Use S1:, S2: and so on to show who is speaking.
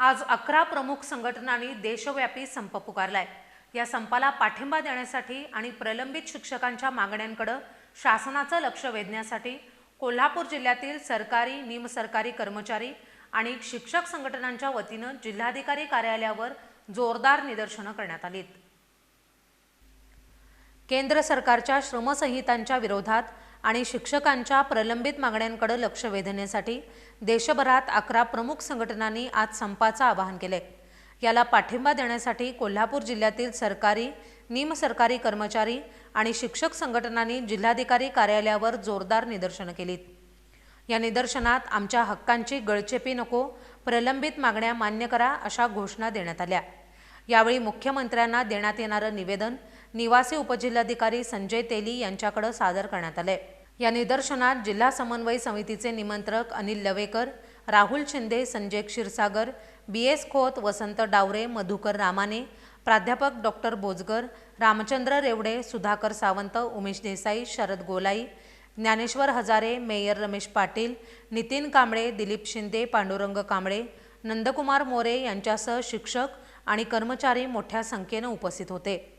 S1: आज अकरा प्रमुख संघटनांनी देशव्यापी संप पुकारलाय. या संपाला पाठिंबा देण्यासाठी आणि प्रलंबित शिक्षकांच्या मागण्यांकडे शासनाचं लक्ष वेधण्यासाठी कोल्हापूर जिल्ह्यातील सरकारी निमसरकारी कर्मचारी आणि शिक्षक संघटनांच्या वतीनं जिल्हाधिकारी कार्यालयावर जोरदार निदर्शनं करण्यात आलीत. केंद्र सरकारच्या श्रमसंहितांच्या विरोधात आणि शिक्षकांच्या प्रलंबित मागण्यांकडे लक्ष वेधण्यासाठी देशभरात अकरा प्रमुख संघटनांनी आज संपाचं आवाहन केले. याला पाठिंबा देण्यासाठी कोल्हापूर जिल्ह्यातील सरकारी निमसरकारी कर्मचारी आणि शिक्षक संघटनांनी जिल्हाधिकारी कार्यालयावर जोरदार निदर्शनं केलीत. या निदर्शनात आमच्या हक्कांची गळचेपी नको प्रलंबित मागण्या मान्य करा अशा घोषणा देण्यात आल्या. यावेळी मुख्यमंत्र्यांना देण्यात येणारं निवेदन निवासी उपजिल्हाधिकारी संजय तेली यांच्याकडे सादर करण्यात आले. या निदर्शनात जिल्हा समन्वय समितीचे निमंत्रक अनिल लवेकर राहुल शिंदे संजय क्षीरसागर बी एस खोत वसंत डावरे मधुकर रामाने प्राध्यापक डॉक्टर बोजगर रामचंद्र रेवडे सुधाकर सावंत उमेश देसाई शरद गोलाई ज्ञानेश्वर हजारे मेयर रमेश पाटील नितीन कांबळे दिलीप शिंदे पांडुरंग कांबळे नंदकुमार मोरे यांच्यासह शिक्षक आणि कर्मचारी मोठ्या संख्येनं उपस्थित होते.